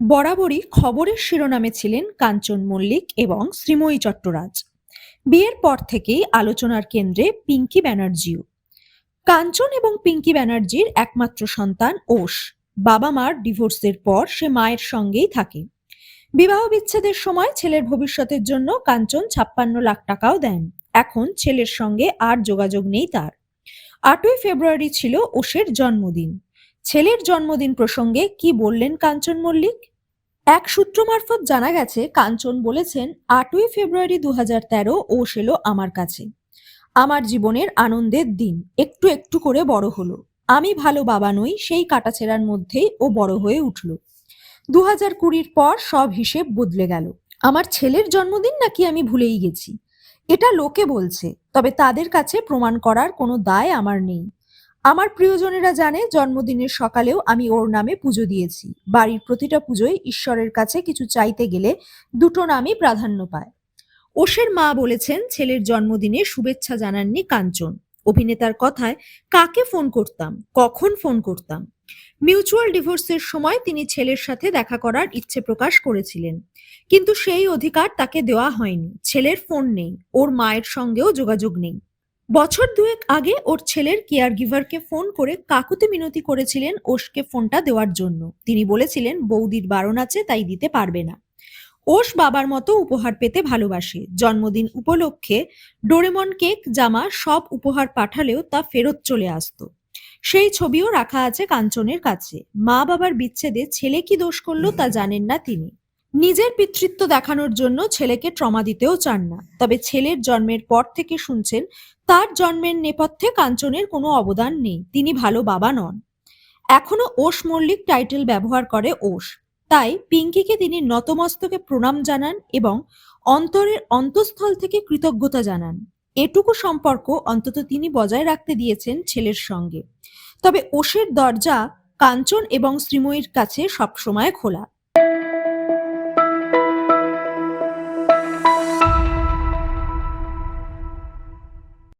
বরাবরই খবরের শিরোনামে ছিলেন কাঞ্চন মল্লিক এবং শ্রীময়ী চট্টরাজ। বিয়ের পর থেকেই আলোচনার কেন্দ্রে পিঙ্কি ব্যানার্জিও। কাঞ্চন এবং পিঙ্কি ব্যানার্জির একমাত্র সন্তান ওষ। বাবা মার ডিভোর্সের পর সে মায়ের সঙ্গেই থাকে। বিবাহ বিচ্ছেদের সময় ছেলের ভবিষ্যতের জন্য কাঞ্চন ছাপ্পান্ন লাখ টাকাও দেন। এখন ছেলের সঙ্গে আর যোগাযোগ নেই তার। আটই ফেব্রুয়ারি ছিল ওষের জন্মদিন। ছেলের জন্মদিন প্রসঙ্গে কি বললেন কাঞ্চন মল্লিক? এক সূত্র মারফত জানা গেছে, কাঞ্চন বলেছেন, আটই ফেব্রুয়ারি দু হাজার তেরো ওষ এলো আমার কাছে। আমার জীবনের আনন্দের দিন, একটু একটু করে বড় হলো। আমি ভালো বাবা নই, সেই কাটাছেড়ার মধ্যেই ও বড় হয়ে উঠল। দু হাজার কুড়ির পর সব হিসেব বদলে গেল। আমার ছেলের জন্মদিন নাকি আমি ভুলেই গেছি? এটা লোকে বলছে, তবে তাদের কাছে প্রমাণ করার কোনো দায় আমার নেই। আমার প্রিয়জনেরা জানে, জন্মদিনের সকালেও আমি ওর নামে পুজো দিয়েছি। বাড়ির প্রতিটা পুজোয় ঈশ্বরের কাছে কিছু চাইতে গেলে দুটো নামই প্রাধান্য পায়। ওষের মা বলেছেন, ছেলের জন্মদিনে শুভেচ্ছা জানাননি কাঞ্চন। অভিনেতার কথায়, কাকে ফোন করতাম? কখন ফোন করতাম? মিউচুয়াল ডিভোর্সের সময় তিনি ছেলের সাথে দেখা করার ইচ্ছে প্রকাশ করেছিলেন। কিন্তু সেই অধিকার তাকে দেওয়া হয়নি। ছেলের ফোন নেই। ওর মায়ের সঙ্গেও যোগাযোগ নেই। বছর দুয়েক আগে ওর ছেলের কেয়ার গিভারকে ফোন করে কাকুতি মিনতি করেছিলেন ওষকে ফোনটা দেওয়ার জন্য। তিনি বলেছিলেন, বৌদির বারণ আছে, তাই দিতে পারবে না। ওষ বাবার মতো উপহার পেতে ভালোবাসে। জন্মদিন উপলক্ষে ডোরেমন কেক, জামা সব উপহার পাঠালেও তা ফেরত চলে আসতো। সেই ছবিও রাখা আছে কাঞ্চনের কাছে। মা বাবার বিচ্ছেদে ছেলে কি দোষ করল তা জানেন না তিনি। নিজের পিতৃত্ব দেখানোর জন্য ছেলেকে ট্রমা দিতেও চান না। তবে ছেলের জন্মের পর থেকে শুনছেন, তার জন্মের নেপথ্যে কাঞ্চনের কোনো অবদান নেই, তিনি ভালো বাবা নন। এখনও ওষ মল্লিক টাইটেল ব্যবহার করে ওষ। তাই পিঙ্কিকে তিনি নতমস্তকে প্রণাম জানান এবং অন্তরের অন্তঃস্থল থেকে কৃতজ্ঞতা জানান। এটুকু সম্পর্ক অন্তত তিনি বজায় রাখতে দিয়েছেন ছেলের সঙ্গে। তবে ওষের দরজা কাঞ্চন এবং শ্রীময়ীর কাছে সবসময় খোলা।